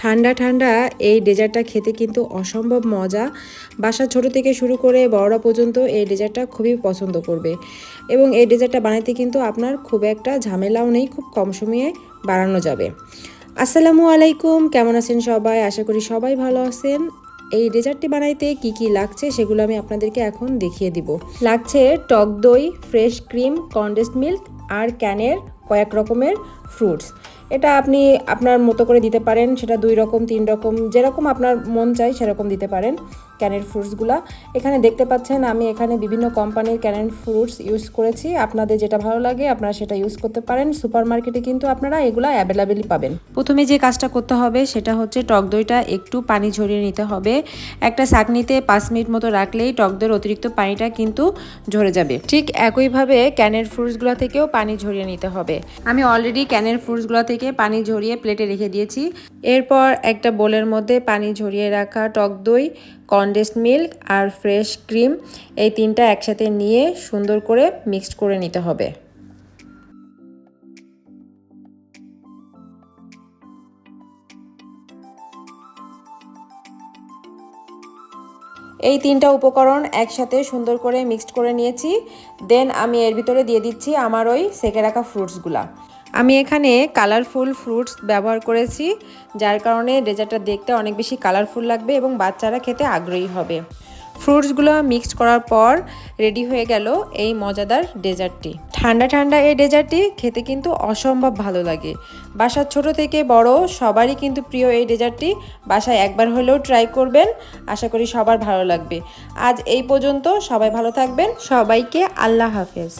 ঠান্ডা ঠান্ডা এই ডেজার্টটা খেতে কিন্তু অসম্ভব মজা। বাসা ছোট থেকে শুরু করে বড়রা পর্যন্ত এই ডেজার্টটা খুবই পছন্দ করবে। এবং এই ডেজার্টটা বানাইতে কিন্তু আপনার খুব একটা ঝামেলাও নেই, খুব কম সময়ে বানানো যাবে। আসসালামু আলাইকুম, কেমন আছেন সবাই? আশা করি সবাই ভালো আছেন। এই ডেজার্টটি বানাইতে কি কি লাগছে সেগুলো আমি আপনাদেরকে এখন দেখিয়ে দিব। লাগছে টক দই, ফ্রেশ ক্রিম, কন্ডেন্সড মিল্ক আর ক্যানের কয়েক রকমের ফ্রুটস এটা আপনি আপনার মতো করে দিতে পারেন, সেটা দুই রকম, তিন রকম, যেরকম আপনার মন চাই সেরকম দিতে পারেন। ক্যানের ফ্রুটসগুলো এখানে দেখতে পাচ্ছেন, আমি এখানে বিভিন্ন কোম্পানির ক্যানের ফ্রুটস ইউজ করেছি। আপনাদের যেটা ভালো লাগে, আপনারা সেটা ইউজ করতে পারেন। সুপার মার্কেটে কিন্তু আপনারা এগুলো অ্যাভেলেবেলই পাবেন। প্রথমে যে কাজটা করতে হবে, সেটা হচ্ছে টক দইটা একটু পানি ঝরিয়ে নিতে হবে। একটা ছাঁকনিতে পাঁচ মিনিট মতো রাখলেই টক দইয়ের অতিরিক্ত পানিটা কিন্তু ঝরে যাবে। ঠিক একইভাবে ক্যানের ফ্রুটসগুলো থেকেও পানি ঝরিয়ে নিতে হবে। আমি অলরেডি ক্যানের ফ্রুটসগুলো থেকে পানি ঝরিয়ে প্লেটে রেখে দিয়েছি। এরপর একটা বোলের মধ্যে পানি ঝরিয়ে রাখা টক দই কনডেন্সড মিল্ক আর ফ্রেশ ক্রিম এই তিনটা একসাথে নিয়ে সুন্দর করে মিক্সড করে নিতে হবে। এই তিনটা উপকরণ একসাথে সুন্দর করে মিক্সড করে নিয়েছি। দেন আমি এর ভিতরে দিয়ে দিচ্ছি আমার ওই সেকে রাখা ফ্রুটসগুলা আমি এখানে কালারফুল ফ্রুটস ব্যবহার করেছি, যার কারণে ডেজার্টটা দেখতে অনেক বেশি কালারফুল লাগবে এবং বাচ্চারা খেতে আগ্রহী হবে। ফ্রুটসগুলো মিক্সড করার পর রেডি হয়ে গেল এই মজাদার ডেজার্টটি ঠান্ডা ঠান্ডা এই ডেজার্টটি খেতে কিন্তু অসম্ভব ভালো লাগে। বাসার ছোট থেকে বড় সবারই কিন্তু প্রিয় এই ডেজার্টটি বাসায় একবার হলেও ট্রাই করবেন, আশা করি সবার ভালো লাগবে। আজ এই পর্যন্ত সবাই ভালো থাকবেন, সবাইকে আল্লাহ হাফেজ।